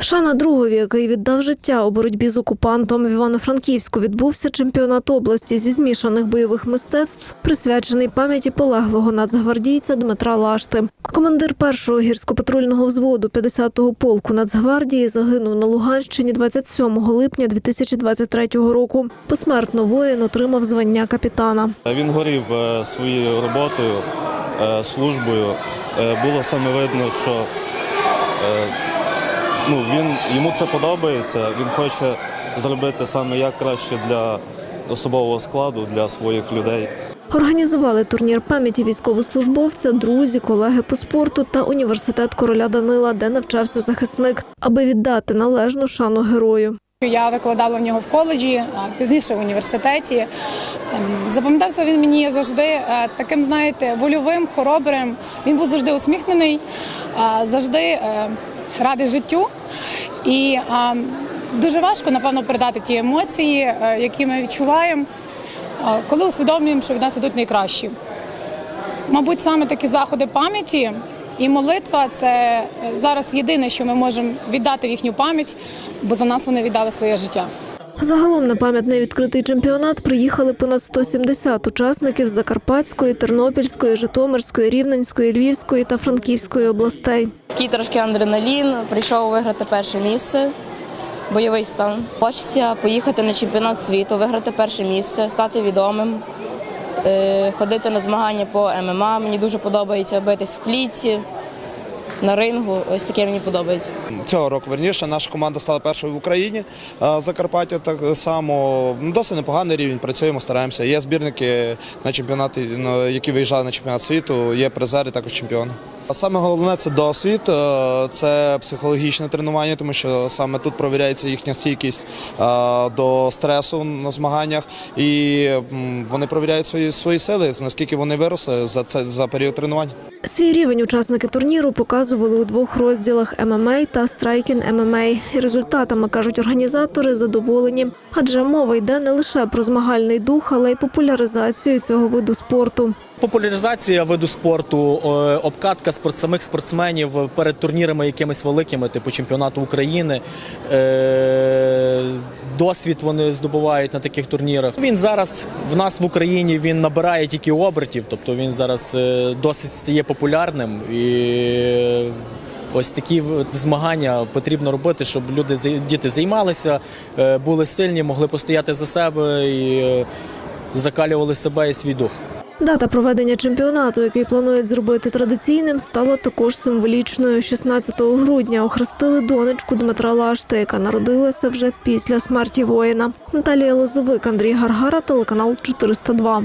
Шана другові, який віддав життя у боротьбі з окупантом в Івано-Франківську, відбувся чемпіонат області зі змішаних бойових мистецтв, присвячений пам'яті полеглого нацгвардійця Дмитра Лашти. Командир першого гірсько-патрульного взводу 50-го полку Нацгвардії загинув на Луганщині 27 липня 2023 року. Посмертно воїн отримав звання капітана. Він горів е, своєю роботою, е, службою. Е, Було саме видно, що ну, він, йому це подобається, він хоче зробити саме як краще для особового складу, для своїх людей. Організували турнір пам'яті військовослужбовця, друзі, колеги по спорту та університет короля Данила, де навчався захисник, аби віддати належну шану герою. Я викладала в нього в коледжі, пізніше в університеті. Ем, Запам'ятався він мені завжди е, таким, знаєте, вольовим, хоробрим. Він був завжди усміхнений, е, завжди радий життю. І а, дуже важко, напевно, передати ті емоції, е, які ми відчуваємо, коли усвідомлюємо, що від нас ідуть найкращі. Мабуть, саме такі заходи пам'яті і молитва це е, зараз єдине, що ми можемо віддати в їхню пам'ять, бо за нас вони віддали своє життя. Загалом на пам'ятний відкритий чемпіонат приїхали понад 170 учасників Закарпатської, Тернопільської, Житомирської, Рівненської, Львівської та Франківської областей. Такий трошки адреналін, прийшов виграти перше місце, бойовий стан. Хочеться поїхати на чемпіонат світу, виграти перше місце, стати відомим, е, ходити на змагання по ММА. Мені дуже подобається битись в клітці, на рингу. Ось таке мені подобається. Цього року верніше наша команда стала першою в Україні. а Закарпаття так само ну, досить непоганий рівень. Працюємо, стараємося. Є збірники на чемпіонати, які виїжджали на чемпіонат світу. Є призери, також чемпіони. Саме головне це досвід, е, це психологічне тренування, тому що саме тут провіряється їхня стійкість е, до стресу на змаганнях, і вони провіряють свої свої сили, наскільки вони виросли за це за період тренувань. Свій рівень учасники турніру показували у двох розділах ММА та Страйкін ММА. Результатами кажуть організатори задоволені, адже мова йде не лише про змагальний дух, але й популяризацію цього виду спорту. Популяризація виду спорту, е, обкатка самих спортсменів перед турнірами якимись великими, типу чемпіонату України. Е, Досвід вони здобувають на таких турнірах. Він зараз в нас в Україні він набирає тільки обертів, тобто він зараз е, досить стає популярним і. Ось такі змагання потрібно робити, щоб люди діти займалися, е, були сильні, могли постояти за себе і е, закалювали себе і свій дух. Дата проведення чемпіонату, який планують зробити традиційним, стала також символічною. 16 грудня охрестили донечку Дмитра Лашти, яка народилася вже після смерті воїна. Наталія Лозовик, Андрій Гаргара, телеканал 402.